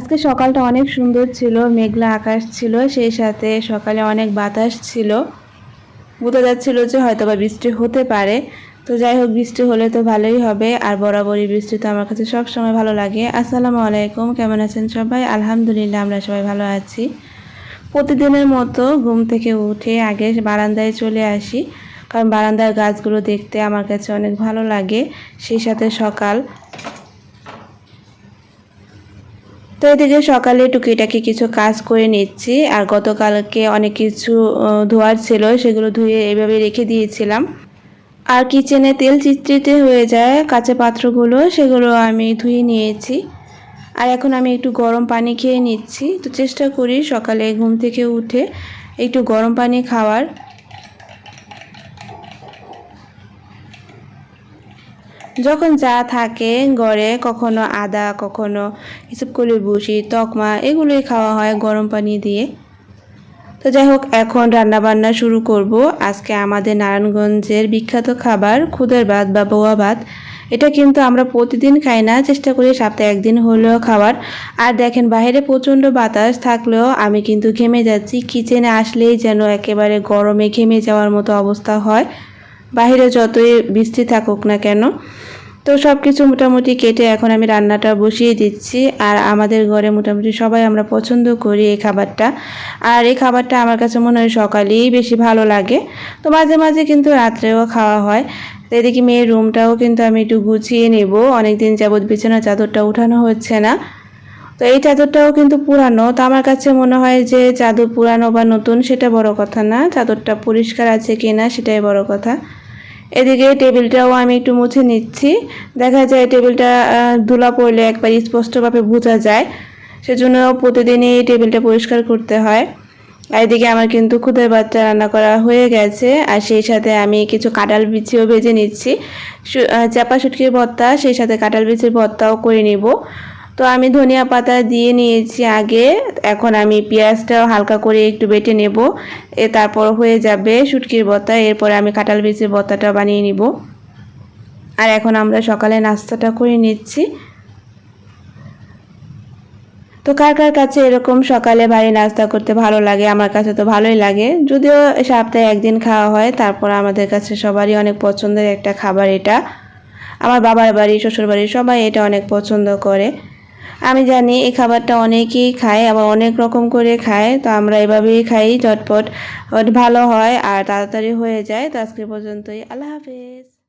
আজকে সকালটা অনেক সুন্দর ছিল, মেঘলা আকাশ ছিল, সেই সাথে সকালে অনেক বাতাস ছিল। বোঝা যাচ্ছিল যে হয়তো বা বৃষ্টি হতে পারে। তো যাই হোক, বৃষ্টি হলে তো ভালোই হবে, আর বরাবরই বৃষ্টি তো আমার কাছে সব সময় ভালো লাগে। আসসালামু আলাইকুম, কেমন আছেন সবাই? আলহামদুলিল্লাহ, আমরা সবাই ভালো আছি। প্রতিদিনের মতো ঘুম থেকে উঠে আগে বারান্দায় চলে আসি, কারণ বারান্দার গাছগুলো দেখতে আমার কাছে অনেক ভালো লাগে। সেই সাথে সকাল তো এদিকে সকালে টুকিটাকি কিছু কাজ করে নিচ্ছি, আর গতকালকে অনেক কিছু ধোয়ার ছিল, সেগুলো ধুয়ে এভাবে রেখে দিয়েছিলাম। আর কিচেনে তেল চিত্রিতে হয়ে যায়, কাঁচা পাত্রগুলো, সেগুলো আমি ধুয়ে নিয়েছি। আর এখন আমি একটু গরম পানি খেয়ে নিচ্ছি। তো চেষ্টা করি সকালে ঘুম থেকে উঠে একটু গরম পানি খাওয়ার। যখন যা থাকে ঘরে, কখনো আদা, কখনো এসব করে বসি তকমা, এগুলোই খাওয়া হয় গরম পানি দিয়ে। তো যাই হোক, এখন রান্না বান্না শুরু করব। আজকে আমাদের নারায়ণগঞ্জের বিখ্যাত খাবার খুদের ভাত বা বোয়া ভাত। এটা কিন্তু আমরা প্রতিদিন খাই না, চেষ্টা করি সপ্তাহে একদিন হলেও খাওয়ার। আর দেখেন, বাইরে প্রচণ্ড বাতাস থাকলেও আমি কিন্তু ঘেমে যাচ্ছি। কিচেনে আসলেই যেন একেবারে গরমে ঘেমে যাওয়ার মতো অবস্থা হয়। বাইরে যতই বৃষ্টি থাকুক না কেন তো সব কিছু মোটামুটি কেটে এখন আমি রান্নাটা বসিয়ে দিচ্ছি। আর আমাদের ঘরে মোটামুটি সবাই আমরা পছন্দ করি এই খাবারটা। আর এই খাবারটা আমার কাছে মনে হয় সকালেই বেশি ভালো লাগে। তো মাঝে মাঝে কিন্তু রাত্রেও খাওয়া হয়। এদিকে মেয়ের রুমটাও কিন্তু আমি একটু গুছিয়ে নেব। অনেকদিন যাবৎ বিছানা চাদরটা উঠানো হচ্ছে না। তো এই চাদরটাও কিন্তু পুরানো। তো আমার কাছে মনে হয় যে চাদর পুরানো বা নতুন সেটা বড় কথা না। চাদরটা পরিষ্কার আছে কিনা সেটাই বড় কথা। এদিকে টেবিলটাও আমি একটু মুছে নিচ্ছি। দেখা যায় টেবিলটা ধুলা পড়লে একবার স্পষ্টভাবে বোঝা যায়। সেজন্য প্রতিদিনই টেবিলটা পরিষ্কার করতে হয়। আর এদিকে আমার কিন্তু খুদের বাচ্চা রান্না করা হয়ে গেছে। আর সেই সাথে আমি কিছু কাঁঠাল বিচিও ভেজে নিচ্ছি। চাপা শুটকির ভর্তা, সেই সাথে কাঁঠাল বিচির ভর্তাও করে নিব। তো আমি ধনিয়া পাতা দিয়ে নিয়েছি আগে। এখন আমি পেঁয়াজটাও হালকা করে একটু বেটে নেব। এ তারপর হয়ে যাবে শুটকির বতা এরপরে আমি কাঁঠাল বিচির বতাটা বানিয়ে নিব। আর এখন আমরা সকালে নাস্তাটা করে নিচ্ছি। তো কার কার কাছে এরকম সকালে বাড়ি নাস্তা করতে ভালো লাগে? আমার কাছে তো ভালোই লাগে। যদিও সপ্তাহে একদিন খাওয়া হয়, তারপর আমাদের কাছে সবারই অনেক পছন্দের একটা খাবার এটা। আমার বাবার বাড়ি শ্বশুর বাড়ি সবাই এটা অনেক পছন্দ করে। আমি জানি এই খাবারটা অনেকেই খায়, আবার অনেক রকম করে খায়, তো আমরা এভাবেই খাই চটপট ভালো হয় আর তাড়াতাড়ি হয়ে যায়। তো আজকে পর্যন্তই। আল্লাহ হাফেজ।